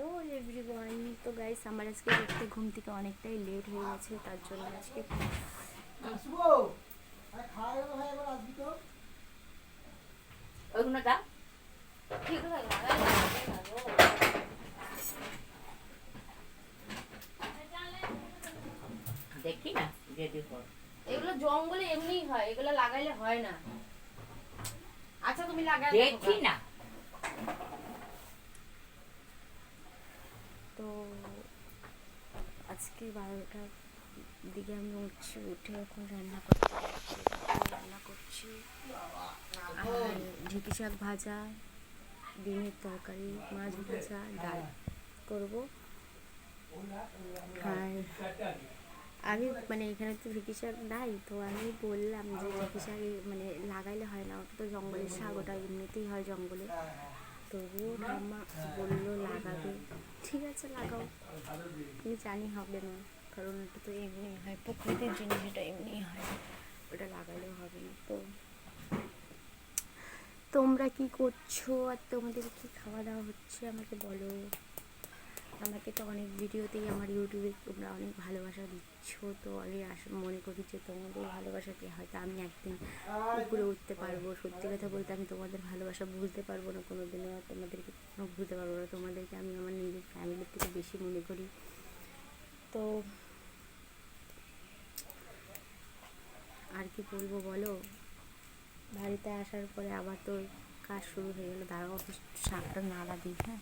Hello everyone তো guys আমার আজকে দেখতে ঘুম থেকে অনেকটাই লেট হয়ে গেছে তার জন্য আজকে দেখি না এগুলো জঙ্গলে এমনিই হয় এগুলো লাগাইলে হয় না। আচ্ছা তুমি লাগাই দেখি না তো আজকে বারোটার দিকে আমি উঠছি, উঠে এখন রান্না করতে যাচ্ছি। রান্না করছি। আর ঢেঁকি শাক ভাজা, ডিমের তরকারি, মাছ ভাজা, ডাল করব। আর আমি মানে এখানে তো ঢেঁকি শাক নাই, তো আমি বললাম যে ঢেঁকি শাক মানে লাগাইলে হয় না, ওটা তো জঙ্গলের শাক, ওটা এমনিতেই হয় জঙ্গলে। তবুও ঠাম্মা বলল, লাগাবে। ঠিক আছে, লাগাও। আমি জানি হবে না, কারণ ওটা তো এমনি হয়, প্রকৃতির জিনিস এটা এমনি হয়, ওটা লাগালেও হবে না। তো তোমরা কি করছ? আর তোমাদের কি খাওয়া দাওয়া হচ্ছে? আমাকে বলো। আমাকে তো অনেক ভিডিওতেই আমার ইউটিউবে তোমরা অনেক ভালোবাসা দিচ্ছ, তো আমি আস, মনে করি যে তোমাদের ভালোবাসাতে হয়তো আমি একদিন উপরে উঠতে পারব। সত্যি কথা বলতে আমি তোমাদের ভালোবাসা বুঝতে পারব না কোনো দিনও তোমাদেরকে কখনো ভুলতে পারব না। তোমাদেরকে আমি আমার নিজের ফ্যামিলির থেকে বেশি মনে করি। তো আর কি বলব বলো? বাড়িতে আসার পরে আবার তো কাজ শুরু হয়ে গেলো। দাঁড়াও শাকটা নাড়া দিই হ্যাঁ?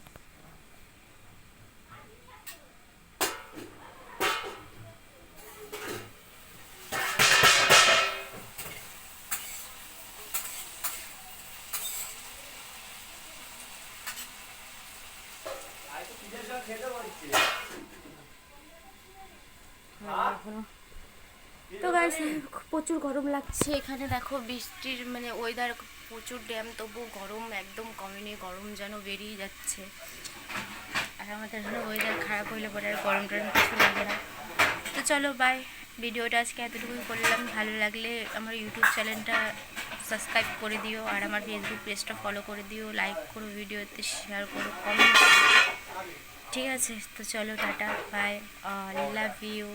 তো গাইস প্রচুর গরম লাগছে। এখানে দেখো বৃষ্টির মানে ওয়েদার প্রচুর ড্যাম তবু গরম একদম কমেনি, গরম যেন বেরিয়ে যাচ্ছে। আর আমাদের এখানে ওয়েদার খারাপ হইলে পরে আর গরম টরম কিছু লাগে না। তো চলো বাই ভিডিওটা আজকে এতটুকুই করলাম। ভালো লাগলে আমার ইউটিউব চ্যানেলটা সাবস্ক্রাইব করে দিও, আর আমার ফেসবুক পেজটা ফলো করে দিও। লাইক করো ভিডিওতে শেয়ার করো কমেন্ট ঠিক আছে তো চলো টাটা বাই লাভ ইউ